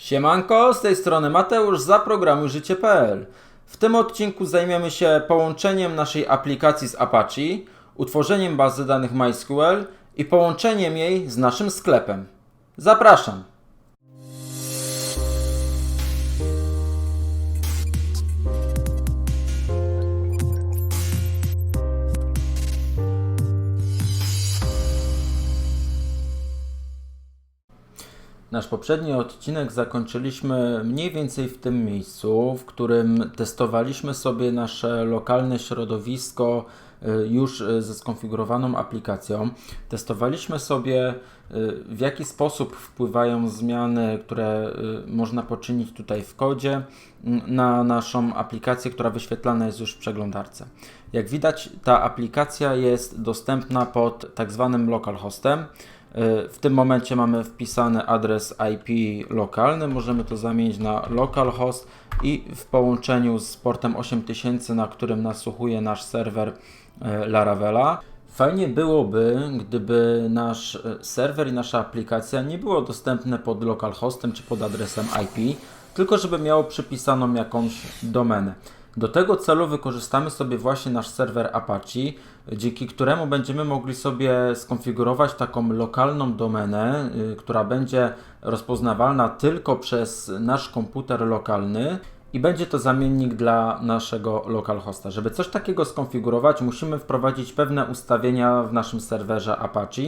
Siemanko, z tej strony Mateusz z zaprogramuj życie.pl. W tym odcinku zajmiemy się połączeniem naszej aplikacji z Apache, utworzeniem bazy danych MySQL i połączeniem jej z naszym sklepem. Zapraszam! Nasz poprzedni odcinek zakończyliśmy mniej więcej w tym miejscu, w którym testowaliśmy sobie nasze lokalne środowisko y, już y, ze skonfigurowaną aplikacją. Testowaliśmy sobie, y, w jaki sposób wpływają zmiany, które można poczynić tutaj w kodzie na naszą aplikację, która wyświetlana jest już w przeglądarce. Jak widać, ta aplikacja jest dostępna pod tak zwanym localhostem. W tym momencie mamy wpisany adres IP lokalny, możemy to zamienić na localhost i w połączeniu z portem 8000, na którym nasłuchuje nasz serwer e, Laravela. Fajnie byłoby, gdyby nasz e, serwer i nasza aplikacja nie było dostępne pod localhostem czy pod adresem IP, tylko żeby miało przypisaną jakąś domenę. Do tego celu wykorzystamy sobie właśnie nasz serwer Apache, dzięki któremu będziemy mogli sobie skonfigurować taką lokalną domenę, y, która będzie rozpoznawalna tylko przez nasz komputer lokalny i będzie to zamiennik dla naszego localhosta. Żeby coś takiego skonfigurować, musimy wprowadzić pewne ustawienia w naszym serwerze Apache.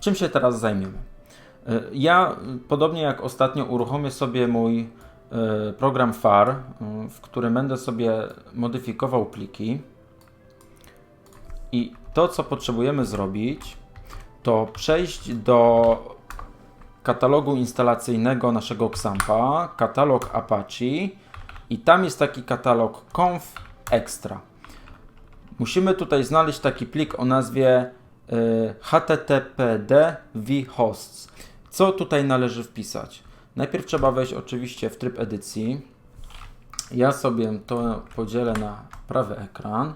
Czym się teraz zajmiemy? Y, ja, podobnie jak ostatnio, uruchomię sobie mój y, program FAR, w którym będę sobie modyfikował pliki. I to, co potrzebujemy zrobić, to przejść do katalogu instalacyjnego naszego Xampa, katalog Apache i tam jest taki katalog conf extra. Musimy tutaj znaleźć taki plik o nazwie y, httpd vhosts. Co tutaj należy wpisać? Najpierw trzeba wejść oczywiście w tryb edycji. Ja sobie to podzielę na prawy ekran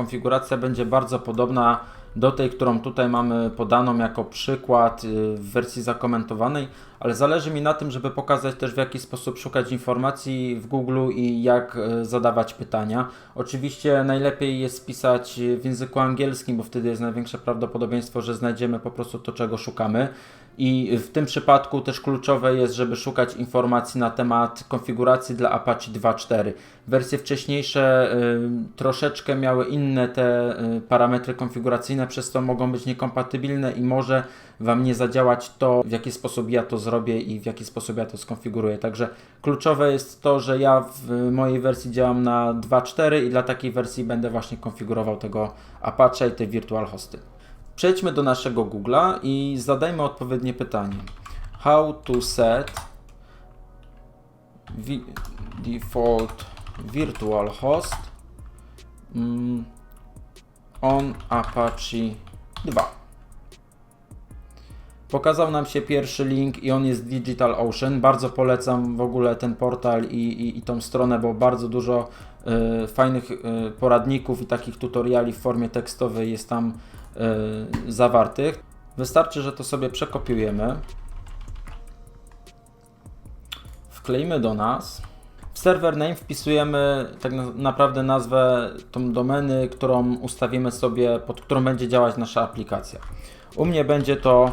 konfiguracja będzie bardzo podobna do tej, którą tutaj mamy podaną jako przykład y, w wersji zakomentowanej, ale zależy mi na tym, żeby pokazać też w jaki sposób szukać informacji w Google i jak y, zadawać pytania. Oczywiście najlepiej jest pisać w języku angielskim, bo wtedy jest największe prawdopodobieństwo, że znajdziemy po prostu to, czego szukamy. I w tym przypadku też kluczowe jest, żeby szukać informacji na temat konfiguracji dla Apache 2.4. Wersje wcześniejsze y, troszeczkę miały inne te y, parametry konfiguracyjne, przez to mogą być niekompatybilne i może Wam nie zadziałać to, w jaki sposób ja to zrobię i w jaki sposób ja to skonfiguruję. Także kluczowe jest to, że ja w mojej wersji działam na 2.4 i dla takiej wersji będę właśnie konfigurował tego Apache i te virtual hosty. Przejdźmy do naszego Google'a i zadajmy odpowiednie pytanie. How to set default virtual host mm, on Apache 2. Pokazał nam się pierwszy link i on jest Digital Ocean. Bardzo polecam w ogóle ten portal i, i, i tą stronę, bo bardzo dużo y, fajnych y, poradników i takich tutoriali w formie tekstowej jest tam zawartych. Wystarczy, że to sobie przekopiujemy. Wkleimy do nas. W server name wpisujemy tak naprawdę nazwę tą domeny, którą ustawimy sobie, pod którą będzie działać nasza aplikacja. U mnie będzie to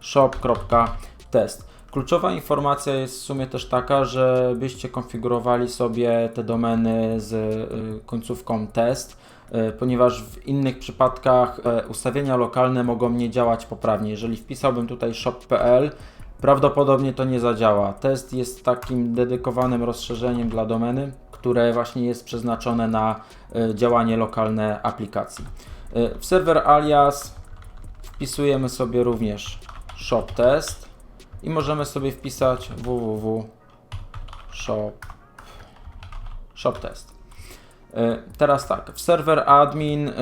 shop.test. Kluczowa informacja jest w sumie też taka, żebyście konfigurowali sobie te domeny z y, końcówką test, y, ponieważ w innych przypadkach y, ustawienia lokalne mogą nie działać poprawnie. Jeżeli wpisałbym tutaj shop.pl, prawdopodobnie to nie zadziała. Test jest takim dedykowanym rozszerzeniem dla domeny, które właśnie jest przeznaczone na działanie lokalne aplikacji. W serwer alias wpisujemy sobie również shop test i możemy sobie wpisać www test. E, teraz tak, w serwer admin, e,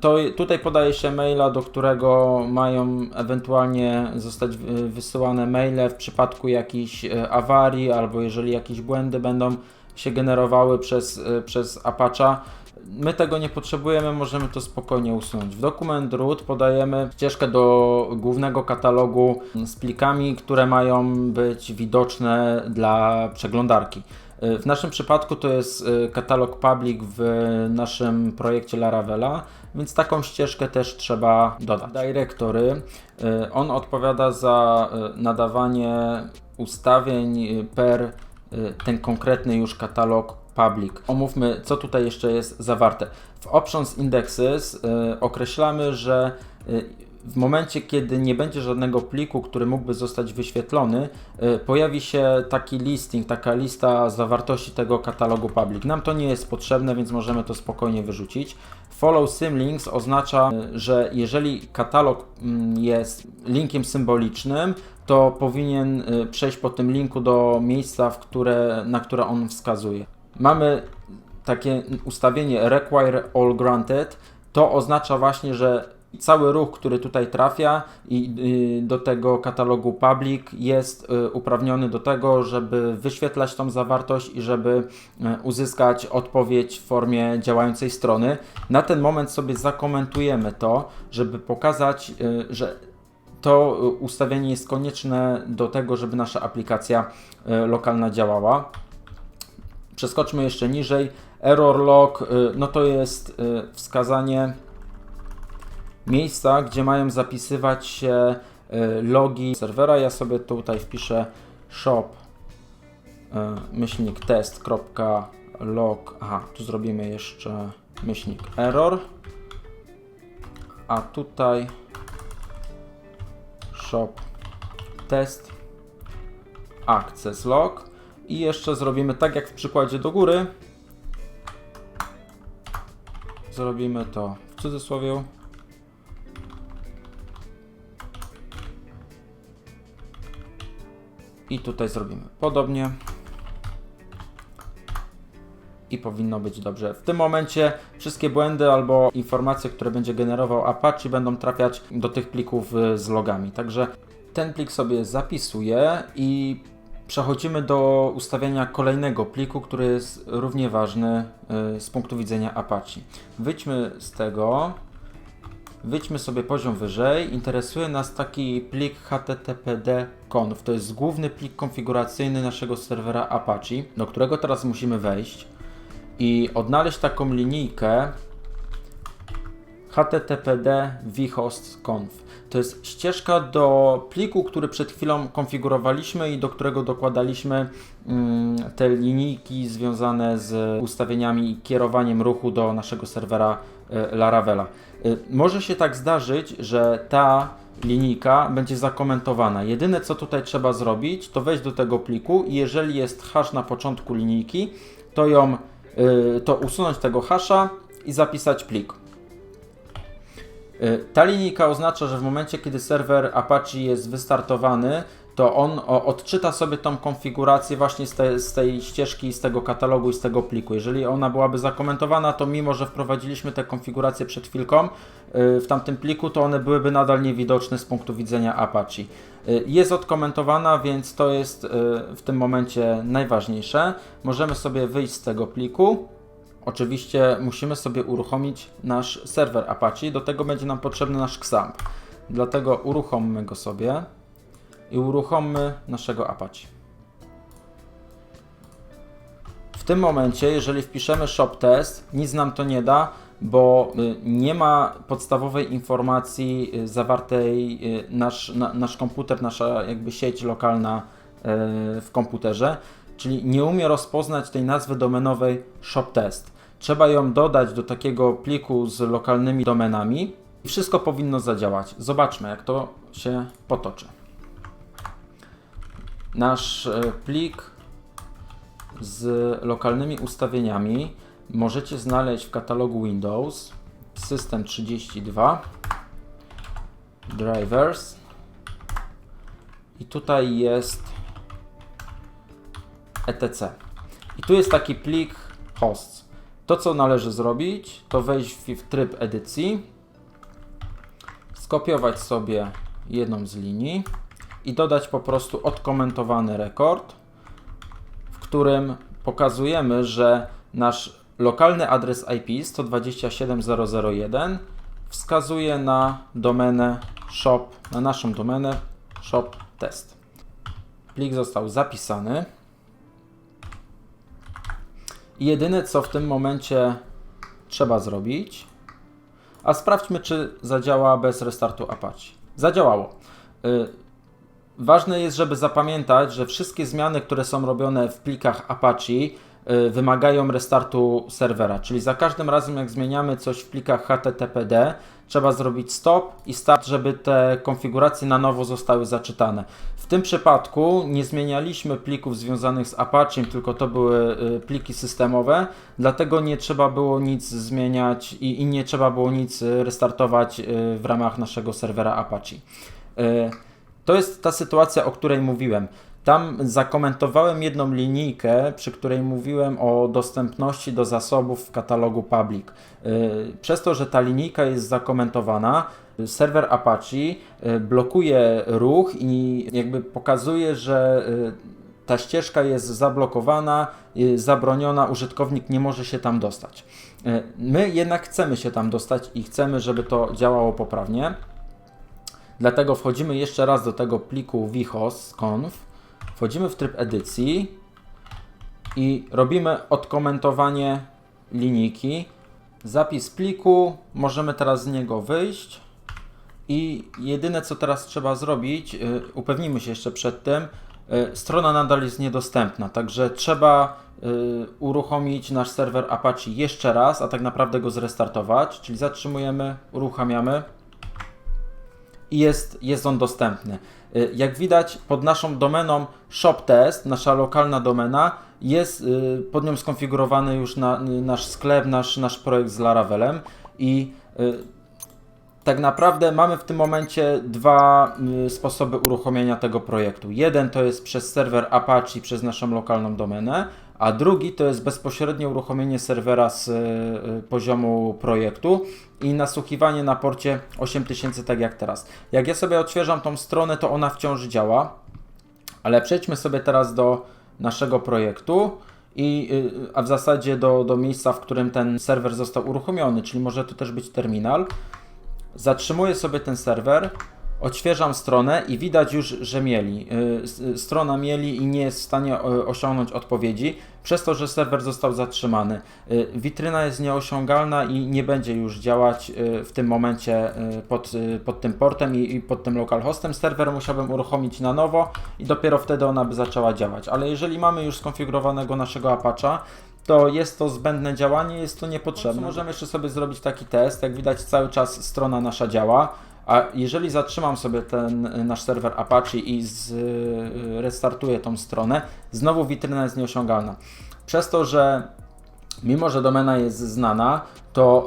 to tutaj podaje się maila, do którego mają ewentualnie zostać wysyłane maile w przypadku jakichś e, awarii albo jeżeli jakieś błędy będą się generowały przez, przez Apache. My tego nie potrzebujemy, możemy to spokojnie usunąć. W dokument root podajemy ścieżkę do głównego katalogu z plikami, które mają być widoczne dla przeglądarki. W naszym przypadku to jest y, katalog public w naszym projekcie Laravela, więc taką ścieżkę też trzeba dodać. Dyrektory, y, on odpowiada za y, nadawanie ustawień per ten konkretny już katalog public. Omówmy, co tutaj jeszcze jest zawarte. W Options Indexes określamy, że w momencie, kiedy nie będzie żadnego pliku, który mógłby zostać wyświetlony, y, pojawi się taki listing, taka lista zawartości tego katalogu public. Nam to nie jest potrzebne, więc możemy to spokojnie wyrzucić. Follow symlinks oznacza, y, że jeżeli katalog mm, jest linkiem symbolicznym, to powinien y, przejść po tym linku do miejsca, które, na które on wskazuje. Mamy takie ustawienie require all granted. To oznacza właśnie, że cały ruch, który tutaj trafia i y, do tego katalogu public jest y, uprawniony do tego, żeby wyświetlać tą zawartość i żeby y, uzyskać odpowiedź w formie działającej strony. Na ten moment sobie zakomentujemy to, żeby pokazać, że to ustawienie jest konieczne do tego, żeby nasza aplikacja lokalna działała. Przeskoczmy jeszcze niżej. Error log, no to jest wskazanie miejsca, gdzie mają zapisywać się y, logi serwera. Ja sobie tutaj wpiszę shop y, myślnik test.log. Aha, tu zrobimy jeszcze myślnik error. A tutaj shop test access log i jeszcze zrobimy tak jak w przykładzie do góry. Zrobimy to w cudzysłowie I tutaj zrobimy podobnie. I powinno być dobrze. W tym momencie wszystkie błędy albo informacje, które będzie generował Apache będą trafiać do tych plików y, z logami. Także ten plik sobie zapisuję i przechodzimy do ustawiania kolejnego pliku, który jest równie ważny y, z punktu widzenia Apache. Wyjdźmy z tego Wyjdźmy sobie poziom wyżej. Interesuje nas taki plik httpd-conf. To jest główny plik konfiguracyjny naszego serwera Apache, do którego teraz musimy wejść i odnaleźć taką linijkę httpd vhost.conf. To jest ścieżka do pliku, który przed chwilą konfigurowaliśmy i do którego dokładaliśmy mm, te linijki związane z ustawieniami i kierowaniem ruchu do naszego serwera e, Laravela. E, może się tak zdarzyć, że ta linijka będzie zakomentowana. Jedyne co tutaj trzeba zrobić, to wejść do tego pliku i jeżeli jest hash na początku linijki, to ją e, to usunąć tego hasza i zapisać plik. Y, ta linijka oznacza, że w momencie, kiedy serwer Apache jest wystartowany, to on odczyta sobie tą konfigurację właśnie z, te, z, tej ścieżki, z tego katalogu i z tego pliku. Jeżeli ona byłaby zakomentowana, to mimo, że wprowadziliśmy tę konfigurację przed chwilką y, w tamtym pliku, to one byłyby nadal niewidoczne z punktu widzenia Apache. Y, jest odkomentowana, więc to jest w tym momencie najważniejsze. Możemy sobie wyjść z tego pliku Oczywiście musimy sobie uruchomić nasz serwer Apache, do tego będzie nam potrzebny nasz XAMPP. Dlatego uruchommy go sobie i uruchommy naszego Apache. W tym momencie, jeżeli wpiszemy shop test, nic nam to nie da, bo y, nie ma podstawowej informacji y, zawartej y, nasz, na, nasz komputer, nasza jakby sieć lokalna w komputerze, czyli nie umie rozpoznać tej nazwy domenowej shop test. Trzeba ją dodać do takiego pliku z lokalnymi domenami i wszystko powinno zadziałać. Zobaczmy, jak to się potoczy. Nasz e, plik z lokalnymi ustawieniami możecie znaleźć w katalogu Windows System 32 Drivers i tutaj jest etc. I tu jest taki plik hosts. To, co należy zrobić, to wejść w tryb edycji, skopiować sobie jedną z linii i dodać po prostu odkomentowany rekord, w którym pokazujemy, że nasz lokalny adres IP 127.0.0.1 wskazuje na domenę shop, na naszą domenę shop test. Plik został zapisany. Jedyne co w tym momencie trzeba zrobić, a sprawdźmy czy zadziała bez restartu Apache. Zadziałało. Y, Ważne jest, żeby zapamiętać, że wszystkie zmiany, które są robione w plikach Apache, y, wymagają restartu serwera. Czyli za każdym razem, jak zmieniamy coś w plikach HTTPD, trzeba zrobić stop i start, żeby te konfiguracje na nowo zostały zaczytane. Tym przypadku nie zmienialiśmy plików związanych z Apache, tylko to były y, pliki systemowe, dlatego nie trzeba było nic zmieniać i, i nie trzeba było nic restartować y, w ramach naszego serwera Apache. Y, To jest ta sytuacja, o której mówiłem. Tam zakomentowałem jedną linijkę, przy której mówiłem o dostępności do zasobów w katalogu public. Przez to, że ta linijka jest zakomentowana, serwer Apache y, blokuje ruch i jakby pokazuje, że y, ta ścieżka jest zablokowana, y, zabroniona, użytkownik nie może się tam dostać. My jednak chcemy się tam dostać i chcemy, żeby to działało poprawnie. Dlatego wchodzimy jeszcze raz do tego pliku vichos.conf, wchodzimy w tryb edycji i robimy odkomentowanie linijki, zapis pliku, możemy teraz z niego wyjść i jedyne co teraz trzeba zrobić, y, upewnimy się jeszcze przed tym, y, strona nadal jest niedostępna, także trzeba y, uruchomić nasz serwer Apache jeszcze raz, a tak naprawdę go zrestartować, czyli zatrzymujemy, uruchamiamy i jest, jest on dostępny. Jak widać, pod naszą domeną ShopTest, nasza lokalna domena, jest pod nią skonfigurowany już na, nasz sklep, nasz, nasz projekt z Laravelem i tak naprawdę mamy w tym momencie dwa y, sposoby uruchomienia tego projektu. Jeden to jest przez serwer Apache, przez naszą lokalną domenę, a drugi to jest bezpośrednie uruchomienie serwera z y, poziomu projektu i nasłuchiwanie na porcie 8000, tak jak teraz. Jak ja sobie odświeżam tą stronę, to ona wciąż działa, ale przejdźmy sobie teraz do naszego projektu. I, y, a w zasadzie do, do miejsca, w którym ten serwer został uruchomiony, czyli może to też być terminal. Zatrzymuję sobie ten serwer, odświeżam stronę i widać już, że mieli. Y, Strona mieli i nie jest w stanie osiągnąć odpowiedzi, przez to, że serwer został zatrzymany. Y, Witryna jest nieosiągalna i nie będzie już działać y, w tym momencie pod, pod tym portem i pod tym localhostem. Serwer musiałbym uruchomić na nowo i dopiero wtedy ona by zaczęła działać. Ale jeżeli mamy już skonfigurowanego naszego Apache'a, to jest to zbędne działanie, jest to niepotrzebne. Możemy jeszcze sobie zrobić taki test. Jak widać, cały czas strona nasza działa. A jeżeli zatrzymam sobie ten y, nasz serwer Apache i z, y, restartuję tą stronę, znowu witryna jest nieosiągalna. Przez to, że mimo że domena jest znana, to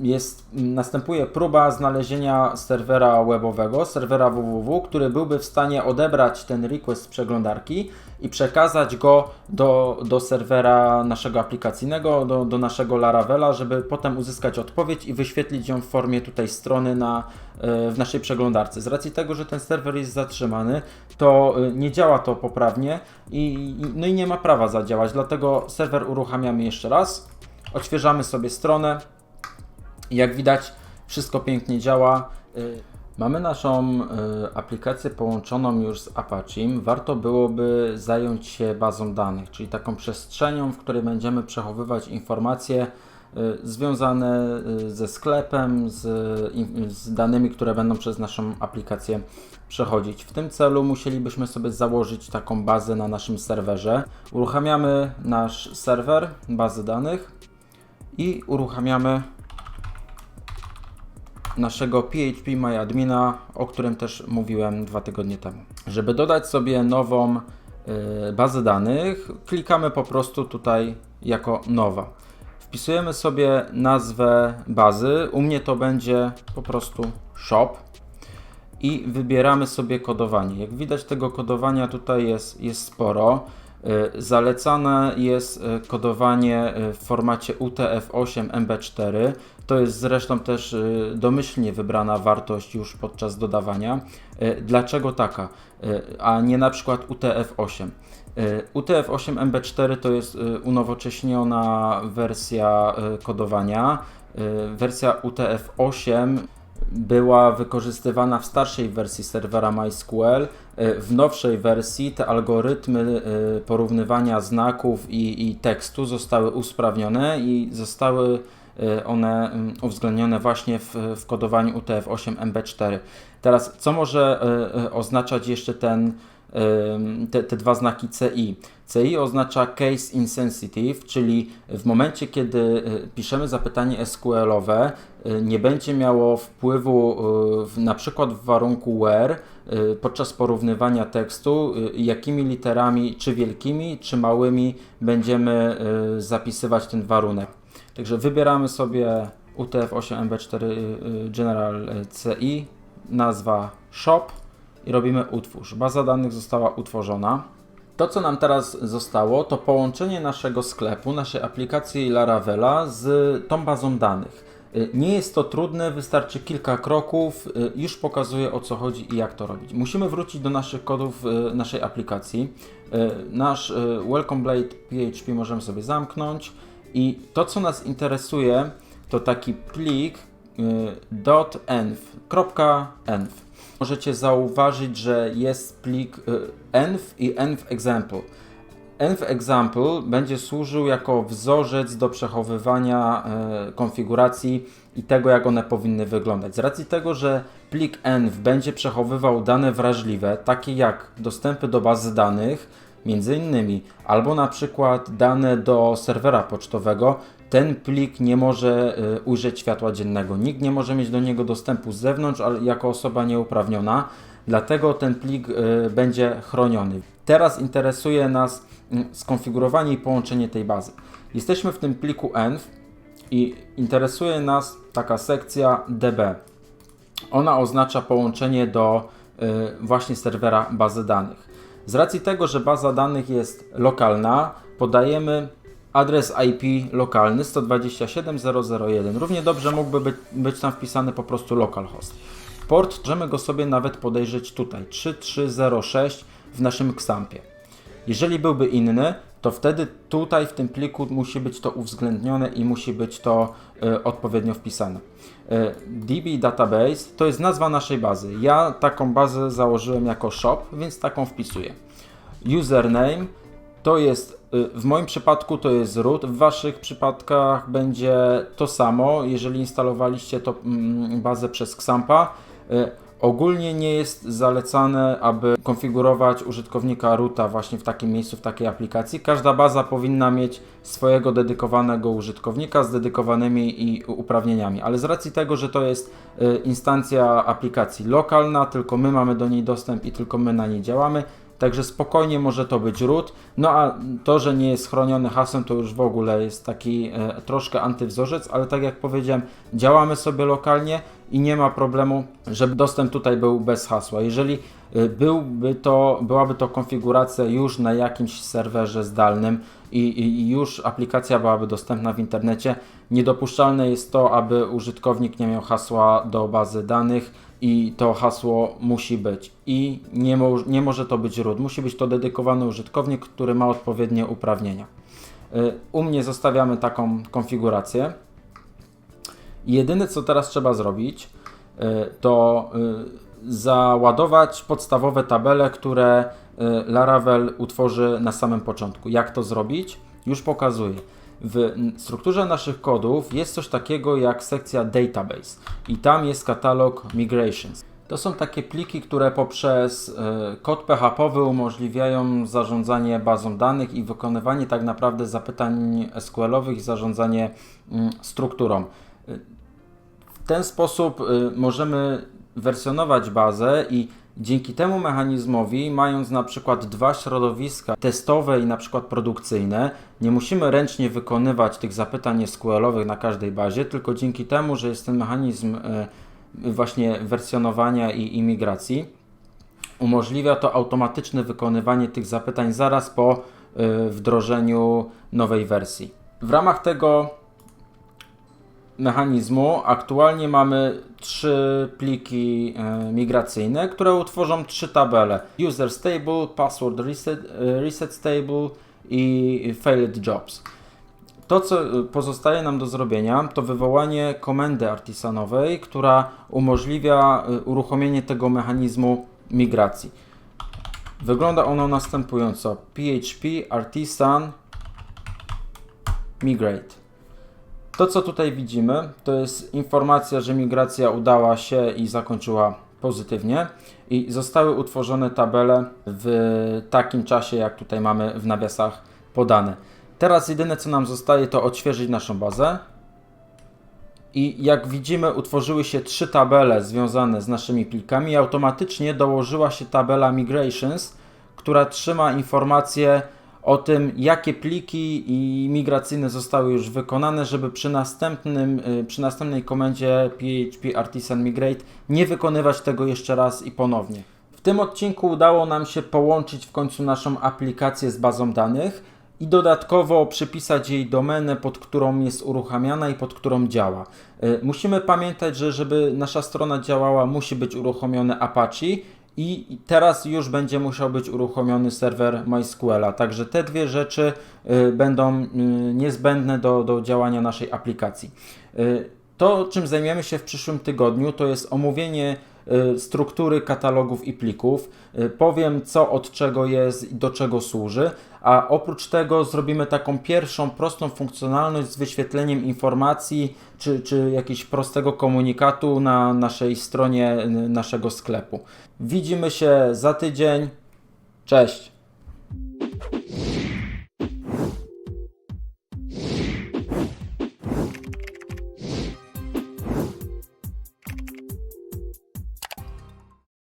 y, jest, następuje próba znalezienia serwera webowego, serwera www, który byłby w stanie odebrać ten request z przeglądarki i przekazać go do, do serwera naszego aplikacyjnego, do, do naszego Laravela, żeby potem uzyskać odpowiedź i wyświetlić ją w formie tutaj strony na, y, w naszej przeglądarce. Z racji tego, że ten serwer jest zatrzymany, to y, nie działa to poprawnie i, no i nie ma prawa zadziałać, dlatego serwer uruchamiamy jeszcze raz, odświeżamy sobie stronę jak widać wszystko pięknie działa. Y, Mamy naszą y, aplikację połączoną już z Apache. Warto byłoby zająć się bazą danych, czyli taką przestrzenią, w której będziemy przechowywać informacje y, związane ze sklepem, z, z danymi, które będą przez naszą aplikację przechodzić. W tym celu musielibyśmy sobie założyć taką bazę na naszym serwerze. Uruchamiamy nasz serwer, bazy danych i uruchamiamy naszego PHP MyAdmina, o którym też mówiłem dwa tygodnie temu. Żeby dodać sobie nową y, bazę danych, klikamy po prostu tutaj jako nowa. Wpisujemy sobie nazwę bazy. U mnie to będzie po prostu shop i wybieramy sobie kodowanie. Jak widać tego kodowania tutaj jest, jest sporo. Y, Zalecane jest y, kodowanie y, w formacie UTF-8 MB4. To jest zresztą też domyślnie wybrana wartość już podczas dodawania. Dlaczego taka, a nie na przykład UTF-8? Y, UTF-8 MB4 to jest unowocześniona wersja kodowania. Wersja UTF-8 była wykorzystywana w starszej wersji serwera MySQL. Y, W nowszej wersji te algorytmy y, porównywania znaków i, i tekstu zostały usprawnione i zostały y, one mm, uwzględnione właśnie w, w kodowaniu UTF-8 MB4. Teraz, co może oznaczać jeszcze ten, te, te dwa znaki CI? CI oznacza Case Insensitive, czyli w momencie, kiedy y, piszemy zapytanie SQL-owe, y, nie będzie miało wpływu w, na przykład w warunku where podczas porównywania tekstu, jakimi literami, czy wielkimi, czy małymi będziemy zapisywać ten warunek. Także wybieramy sobie UTF-8 MB4 y, General CI, nazwa shop i robimy utwórz. Baza danych została utworzona. To, co nam teraz zostało, to połączenie naszego sklepu, naszej aplikacji Laravela z tą bazą danych. Y, Nie jest to trudne, wystarczy kilka kroków, y, już pokazuję o co chodzi i jak to robić. Musimy wrócić do naszych kodów y, naszej aplikacji. Nasz Welcome Blade PHP możemy sobie zamknąć i to, co nas interesuje, to taki plik .env, .env. Możecie zauważyć, że jest plik y, env i env example. Env example będzie służył jako wzorzec do przechowywania e, konfiguracji i tego, jak one powinny wyglądać. Z racji tego, że plik env będzie przechowywał dane wrażliwe, takie jak dostępy do bazy danych, między innymi, albo na przykład dane do serwera pocztowego, ten plik nie może e, ujrzeć światła dziennego. Nikt nie może mieć do niego dostępu z zewnątrz, ale jako osoba nieuprawniona. Dlatego ten plik e, będzie chroniony. Teraz interesuje nas skonfigurowanie i połączenie tej bazy. Jesteśmy w tym pliku env i interesuje nas taka sekcja db. Ona oznacza połączenie do y, właśnie serwera bazy danych. Z racji tego, że baza danych jest lokalna, podajemy adres IP lokalny 127.0.0.1. Równie dobrze mógłby być, być tam wpisany po prostu localhost. Port możemy go sobie nawet podejrzeć tutaj 3306 w naszym XAMPie. Jeżeli byłby inny, to wtedy tutaj w tym pliku musi być to uwzględnione i musi być to e, odpowiednio wpisane. E, DB Database to jest nazwa naszej bazy. Ja taką bazę założyłem jako shop, więc taką wpisuję. Username to jest y, w moim przypadku to jest root, w waszych przypadkach będzie to samo, jeżeli instalowaliście to mm, bazę przez Xampa. Y, Ogólnie nie jest zalecane, aby konfigurować użytkownika roota właśnie w takim miejscu, w takiej aplikacji. Każda baza powinna mieć swojego dedykowanego użytkownika z dedykowanymi i uprawnieniami, ale z racji tego, że to jest y, instancja aplikacji lokalna, tylko my mamy do niej dostęp i tylko my na niej działamy, Także spokojnie może to być root. No a to, że nie jest chroniony hasłem, to już w ogóle jest taki e, troszkę antywzorzec, ale tak jak powiedziałem, działamy sobie lokalnie i nie ma problemu, żeby dostęp tutaj był bez hasła. Jeżeli e, byłby to, byłaby to konfiguracja już na jakimś serwerze zdalnym i, i, już aplikacja byłaby dostępna w internecie, niedopuszczalne jest to, aby użytkownik nie miał hasła do bazy danych i to hasło musi być. I nie, mo nie może to być root, musi być to dedykowany użytkownik, który ma odpowiednie uprawnienia. Y, U mnie zostawiamy taką konfigurację. Jedyne co teraz trzeba zrobić, y, to y, załadować podstawowe tabele, które Laravel utworzy na samym początku. Jak to zrobić? Już pokazuję. W strukturze naszych kodów jest coś takiego jak sekcja database i tam jest katalog migrations. To są takie pliki, które poprzez y, kod PHP umożliwiają zarządzanie bazą danych i wykonywanie tak naprawdę zapytań SQL-owych i zarządzanie y, strukturą. Y, w ten sposób y, możemy wersjonować bazę i Dzięki temu mechanizmowi, mając na przykład dwa środowiska testowe i na przykład produkcyjne, nie musimy ręcznie wykonywać tych zapytań SQL-owych na każdej bazie, tylko dzięki temu, że jest ten mechanizm e, właśnie wersjonowania i, imigracji, umożliwia to automatyczne wykonywanie tych zapytań zaraz po y, wdrożeniu nowej wersji. W ramach tego mechanizmu aktualnie mamy trzy pliki e, migracyjne, które utworzą trzy tabele: user stable, password reset, e, reset stable i failed jobs. To, co e, pozostaje nam do zrobienia, to wywołanie komendy artisanowej, która umożliwia uruchomienie tego mechanizmu migracji. Wygląda ono następująco: php artisan migrate. To, co tutaj widzimy, to jest informacja, że migracja udała się i zakończyła pozytywnie i zostały utworzone tabele w takim czasie, jak tutaj mamy w nawiasach podane. Teraz jedyne, co nam zostaje, to odświeżyć naszą bazę. I jak widzimy, utworzyły się trzy tabele związane z naszymi plikami. Automatycznie dołożyła się tabela Migrations, która trzyma informacje o tym, jakie pliki i migracyjne zostały już wykonane, żeby przy, następnym, y, przy następnej komendzie PHP Artisan Migrate nie wykonywać tego jeszcze raz i ponownie. W tym odcinku udało nam się połączyć w końcu naszą aplikację z bazą danych i dodatkowo przypisać jej domenę, pod którą jest uruchamiana i pod którą działa. Y, Musimy pamiętać, że żeby nasza strona działała, musi być uruchomiony Apache i teraz już będzie musiał być uruchomiony serwer MySQL-a. Także te dwie rzeczy y, będą y, niezbędne do, do działania naszej aplikacji. Y, to, czym zajmiemy się w przyszłym tygodniu, to jest omówienie struktury katalogów i plików. Y, Powiem, co od czego jest i do czego służy, a oprócz tego zrobimy taką pierwszą prostą funkcjonalność z wyświetleniem informacji czy, czy jakiegoś prostego komunikatu na naszej stronie y, naszego sklepu. Widzimy się za tydzień. Cześć!